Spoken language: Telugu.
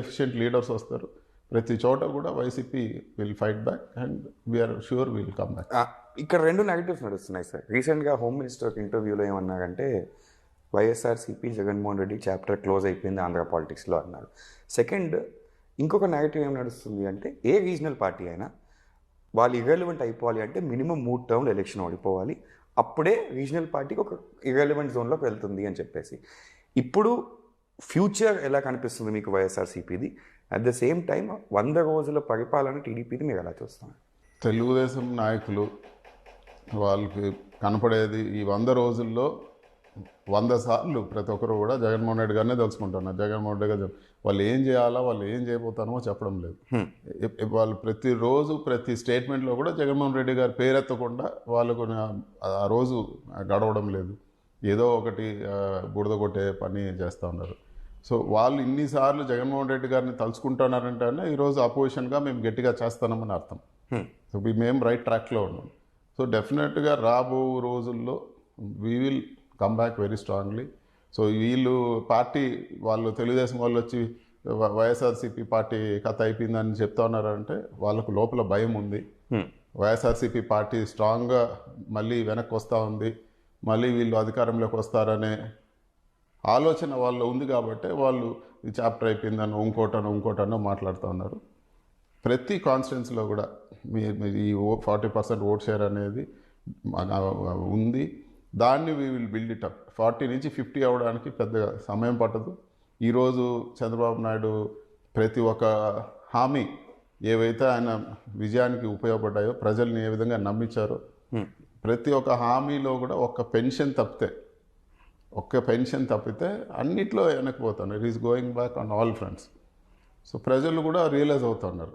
ఎఫిషియెంట్ లీడర్స్ వస్తారు. ప్రతి చోట కూడా YCP will fight back and we're sure will come back ఇక్కడ రెండు నెగటివ్స్ నడుస్తున్నాయి సార్. రీసెంట్గా హోమ్ మినిస్టర్ ఇంటర్వ్యూలో ఏమన్నారంటే YSRCP Jaganmohan Reddy chapter close అయిపోయింది ఆంధ్ర పాలిటిక్స్లో అన్నారు. సెకండ్ ఇంకొక నెగటివ్ ఏం నడుస్తుంది అంటే ఏ రీజనల్ పార్టీ అయినా వాళ్ళు ఇర్రెలవెంట్ అయిపోవాలి అంటే మినిమం మూడు టర్మ్లు ఎలక్షన్ ఓడిపోవాలి. అప్పుడే రీజనల్ పార్టీకి ఒక ఇర్రెలవెంట్ జోన్లోకి వెళ్తుంది అని చెప్పేసి. ఇప్పుడు ఫ్యూచర్ ఎలా కనిపిస్తుంది మీకు వైఎస్ఆర్సీపీది? అట్ ద సేమ్ టైం వంద రోజుల పరిపాలన టీడీపీది మీరు ఎలా చూస్తున్నారు తెలుగుదేశం నాయకులు వాళ్ళకి కనపడేది ఈ వంద రోజుల్లో వంద సార్లు ప్రతి ఒక్కరు కూడా జగన్మోహన్ రెడ్డి గారినే తెలుసుకుంటున్నారు జగన్మోహన్ రెడ్డి గారు వాళ్ళు ఏం చేయాలా వాళ్ళు ఏం చేయబోతారో చెప్పడం లేదు. ఇ- వాళ్ళు ప్రతిరోజు ప్రతి స్టేట్మెంట్లో కూడా జగన్మోహన్ రెడ్డి గారి పేరెత్తకుండా వాళ్ళకు ఆ రోజు గడవడం లేదు. ఏదో ఒకటి ఆ, బురద కొట్టే పని చేస్తూ ఉన్నారు. సో వాళ్ళు ఇన్నిసార్లు జగన్మోహన్ రెడ్డి గారిని తలుచుకుంటున్నారంటేనే ఈరోజు అపోజిషన్గా మేము గట్టిగా చేస్తున్నామని అర్థం. సో వి- మేము రైట్ ట్రాక్లో ఉన్నాం. సో డెఫినెట్గా రాబో రోజుల్లో we will come back very strongly so వీళ్ళు పార్టీ వాళ్ళు తెలుగుదేశం వాళ్ళు వచ్చి వైఎస్ఆర్సీపీ పార్టీ కథ అయిపోయిందని చెప్తా ఉన్నారంటే వాళ్ళకు లోపల భయం ఉంది. వైఎస్ఆర్సీపీ పార్టీ స్ట్రాంగ్గా మళ్ళీ వెనక్కి వస్తూ ఉంది. మళ్ళీ వీళ్ళు అధికారంలోకి వస్తారనే ఆలోచన వాళ్ళు ఉంది కాబట్టి వాళ్ళు ఈ చాప్టర్ అయిపోయిందని ఇంకోటనో ఇంకోటనో మాట్లాడుతూ ఉన్నారు. ప్రతి కాన్స్టిట్యున్సీలో కూడా మీ ఈ ఫార్టీ పర్సెంట్ ఓట్ షేర్ అనేది ఉంది. దాన్ని we will build it up forty నుంచి ఫిఫ్టీ అవ్వడానికి పెద్దగా సమయం పట్టదు. ఈరోజు చంద్రబాబు నాయుడు ప్రతి ఒక్క హామీ ఏవైతే ఆయన విజయానికి ఉపయోగపడ్డాయో ప్రజల్ని ఏ విధంగా నమ్మించారో ప్రతి ఒక్క హామీలో కూడా ఒక్క పెన్షన్ తప్పితే ఒక్క పెన్షన్ తప్పితే అన్నిట్లో వెనక్కిపోతున్నారు it is going back on all fronts so ప్రజలు కూడా రియలైజ్ అవుతున్నారు.